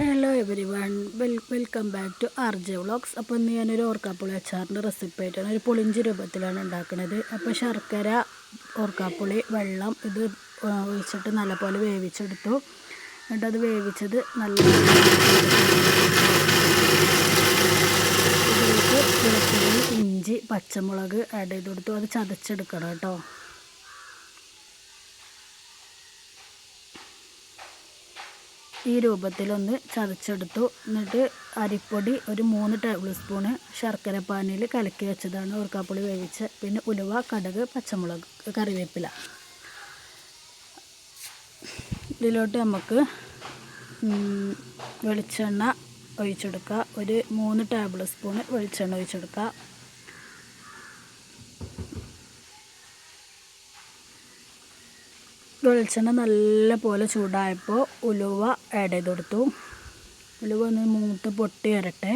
Hello everyone well welcome back to R J vlogs അപ്പോൾ ഇന്ന് ഞാനൊരു ഓർക്കാപ്പുളി അച്ചാറിന്റെ റെസിപ്പി ആയിട്ടാണ് ഒരു പുളിഞ്ചി രൂപത്തിലാണ് ഉണ്ടാക്കുന്നത് അപ്പോൾ ശർക്കര ഓർക്കാപ്പുളി വെള്ളം ഇത് ഒഴിച്ചിട്ട് നല്ലപോലെ വേവിച്ചെടുത്തു. എന്നിട്ട് അത് വേവിച്ചത് നല്ല ഇഞ്ചി പച്ചമുളക് ആഡ് ചെയ്ത് കൊടുത്തു. അത് ചതച്ചെടുക്കണം കേട്ടോ. ഈ രൂപത്തിലൊന്ന് ചതച്ചെടുത്തു. എന്നിട്ട് അരിപ്പൊടി ഒരു മൂന്ന് ടേബിൾ സ്പൂണ് ശർക്കര പാനിയിൽ കലക്കി വെച്ചതാണ് ഓർക്കാപ്പുളി വേവിച്ച്. പിന്നെ ഉലുവ കടുക് പച്ചമുളക് കറിവേപ്പില. ഇതിലോട്ട് നമുക്ക് വെളിച്ചെണ്ണ ഒഴിച്ചെടുക്കുക ഒരു മൂന്ന് ടേബിൾ സ്പൂണ് വെളിച്ചെണ്ണ ഒഴിച്ചെടുക്കുക വെളിച്ചെണ്ണ നല്ല പോലെ ചൂടായപ്പോൾ ഉലുവ ആഡ് ചെയ്ത് കൊടുത്തു ഉലുവ ഒന്ന് മൂത്ത് പൊട്ടി വരട്ടെ.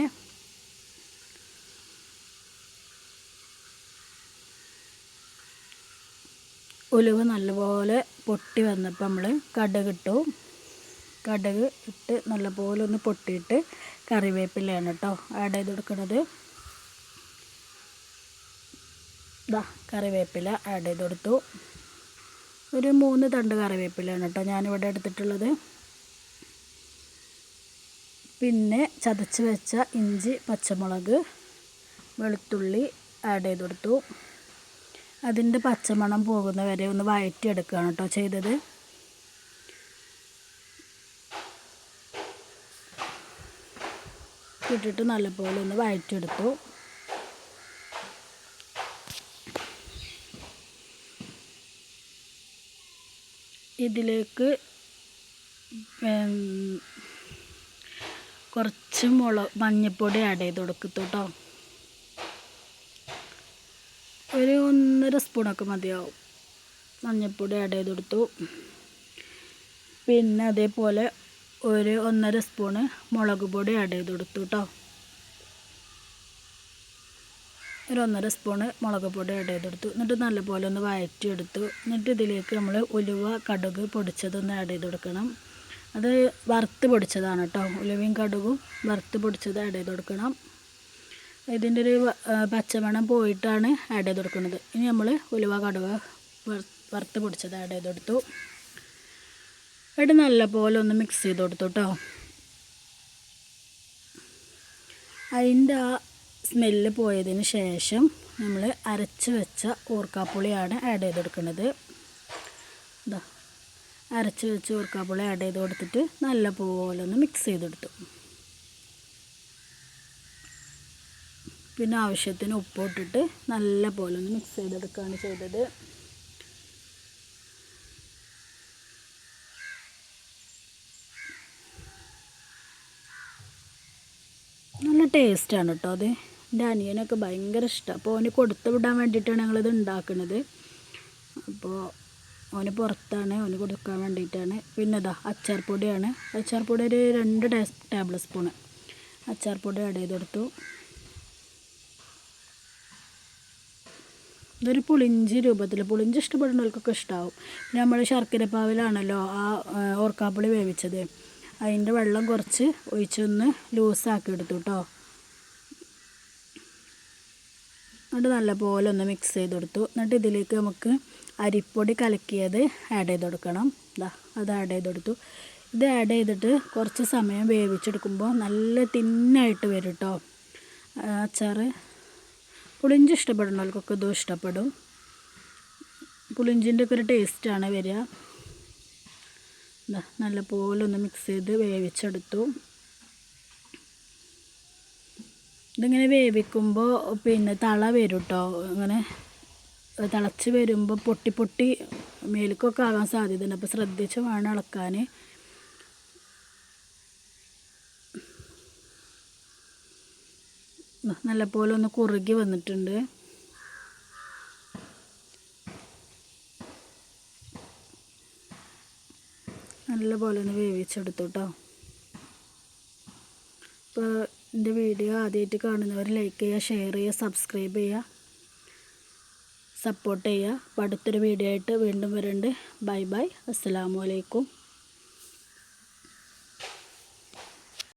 ഉലുവ നല്ലപോലെ പൊട്ടി വന്നപ്പോൾ നമ്മൾ കടുക് ഇട്ടു. കടുക് ഇട്ട് നല്ലപോലെ ഒന്ന് പൊട്ടിയിട്ട് കറിവേപ്പിലയാണ് കേട്ടോ ആഡ് ചെയ്ത് കൊടുക്കുന്നത് ദാ കറിവേപ്പില ആഡ് ചെയ്ത് കൊടുത്തു ഒരു മൂന്ന് തണ്ട് കറിവേപ്പിലയാണ് കേട്ടോ ഞാനിവിടെ എടുത്തിട്ടുള്ളത്. പിന്നെ ചതച്ച് വെച്ച ഇഞ്ചി പച്ചമുളക് വെളുത്തുള്ളി ആഡ് ചെയ്ത് കൊടുത്തു. അതിന്റെ പച്ചമണം പോകുന്ന വരെ ഒന്ന് വഴറ്റിയെടുക്കുകയാണ് കേട്ടോ ചെയ്തത്. ഇട്ടിട്ട് നല്ലപോലെ ഒന്ന് വഴറ്റിയെടുത്തു. ഇതിലേക്ക് കുറച്ച് മുളക് മഞ്ഞൾപ്പൊടി ആഡ് ചെയ്ത് കൊടുക്കത്തു കേട്ടോ ഒരു ഒന്നര സ്പൂണൊക്കെ മതിയാവും. മഞ്ഞൾപ്പൊടി ആഡ് ചെയ്ത് കൊടുത്തു. പിന്നെ അതേപോലെ ഒരു ഒന്നര സ്പൂണ് മുളക് പൊടി ആഡ് ചെയ്ത് കൊടുത്തു കേട്ടോ ഒരു ഒന്നര സ്പൂണ് മുളക് പൊടി ആഡ് ചെയ്തെടുത്തു. എന്നിട്ട് നല്ലപോലെ ഒന്ന് വഴറ്റിയെടുത്തു. എന്നിട്ട് ഇതിലേക്ക് നമ്മൾ ഉലുവ കടുക് പൊടിച്ചതൊന്ന് ആഡ് ചെയ്ത് കൊടുക്കണം അത് വറുത്ത് പൊടിച്ചതാണ് കേട്ടോ ഉലുവയും കടുകും വറുത്ത് പൊടിച്ചത് ആഡ് ചെയ്ത് കൊടുക്കണം ഇതിന്റെ ഒരു പച്ചമണം പോയിട്ടാണ് ആഡ് ചെയ്ത് കൊടുക്കുന്നത് ഇനി നമ്മൾ ഉലുവ കടുക വറുത്ത് പൊടിച്ചത് ആഡ് ചെയ്ത് കൊടുത്തു എന്നിട്ട് നല്ലപോലെ ഒന്ന് മിക്സ് ചെയ്ത് കൊടുത്തു കേട്ടോ അതിന്റെ ആ സ്മെല്ല് പോയതിന് ശേഷം നമ്മൾ അരച്ച് വെച്ച ഊർക്കാപ്പുളിയാണ് ആഡ് ചെയ്തെടുക്കുന്നത്. ഇതാ അരച്ച് വെച്ച ഊർക്കാപ്പുളി ആഡ് ചെയ്ത് കൊടുത്തിട്ട് നല്ല പോലെ ഒന്ന് മിക്സ് ചെയ്തെടുത്തു. പിന്നെ ആവശ്യത്തിന് ഉപ്പ് ഇട്ടിട്ട് നല്ല പോലെ ഒന്ന് മിക്സ് ചെയ്തെടുക്കുകയാണ് ചെയ്തത്. നല്ല ടേസ്റ്റാണ് കേട്ടോ അത്. എന്റെ അനിയനൊക്കെ ഭയങ്കര ഇഷ്ടമാണ് അപ്പോൾ അവന് കൊടുത്തു വിടാൻ വേണ്ടിയിട്ടാണ് ഞങ്ങളിത് ഉണ്ടാക്കുന്നത് അപ്പോൾ അവന് പുറത്താണ് അവന് കൊടുക്കാൻ വേണ്ടിയിട്ടാണ് പിന്നെ ഇതാ അച്ചാർ പൊടിയാണ്. അച്ചാർ പൊടി ഒരു രണ്ട് ടേ- ടേബിൾ സ്പൂണ്. അച്ചാർ പൊടി ആഡ് ചെയ്ത് കൊടുത്തു. ഇതൊരു പുളിഞ്ചി രൂപത്തിൽ പുളിഞ്ചി ഇഷ്ടപ്പെടുന്നവർക്കൊക്കെ ഇഷ്ടമാവും നമ്മൾ ശർക്കരപ്പാവിലാണല്ലോ ആ, ഓർക്കാപ്പുളി വേവിച്ചത്. അതിന്റെ വെള്ളം കുറച്ച് ഒഴിച്ചൊന്ന് ലൂസാക്കി എടുത്തു കേട്ടോ എന്നിട്ട് നല്ലപോലെ ഒന്ന് മിക്സ് ചെയ്ത് കൊടുത്തു. എന്നിട്ട് ഇതിലേക്ക് നമുക്ക് അരിപ്പൊടി കലക്കിയത് ആഡ് ചെയ്ത് കൊടുക്കണം. ഇതാ അത് ആഡ് ചെയ്ത് കൊടുത്തു. ഇത് ആഡ് ചെയ്തിട്ട് കുറച്ച് സമയം വേവിച്ചെടുക്കുമ്പോൾ നല്ല തിന്നായിട്ട് വരും കേട്ടോ അച്ചാറ്. പുളിഞ്ചി ഇഷ്ടപ്പെടുന്നവർക്കൊക്കെ ഇതും ഇഷ്ടപ്പെടും. പുളിഞ്ചിന്റെ ഒക്കെ ഒരു ടേസ്റ്റാണ് വരിക. ദാ നല്ലപോലെ ഒന്ന് മിക്സ് ചെയ്ത് വേവിച്ചെടുത്തു. ഇതിങ്ങനെ വേവിക്കുമ്പോൾ പിന്നെ തള വരും കേട്ടോ അങ്ങനെ തിളച്ച് വരുമ്പോൾ പൊട്ടി പൊട്ടി മേലുക്കൊക്കെ ആകാൻ സാധ്യതയുണ്ട്. അപ്പോൾ ശ്രദ്ധിച്ച് വേണം ഇളക്കാൻ നല്ലപോലെ ഒന്ന് കുറുകി വന്നിട്ടുണ്ട്. നല്ലപോലെ ഒന്ന് വേവിച്ചെടുത്തു കേട്ടോ അപ്പോൾ എന്റെ വീഡിയോ ആദ്യമായിട്ട് കാണുന്നവർ ലൈക്ക് ചെയ്യുക ഷെയർ ചെയ്യുക സബ്സ്ക്രൈബ് ചെയ്യുക. സപ്പോർട്ട് ചെയ്യുക. അടുത്തൊരു വീഡിയോ ആയിട്ട് വീണ്ടും വരുന്നുണ്ട് ബൈ ബൈ അസ്സലാമു അലൈക്കും.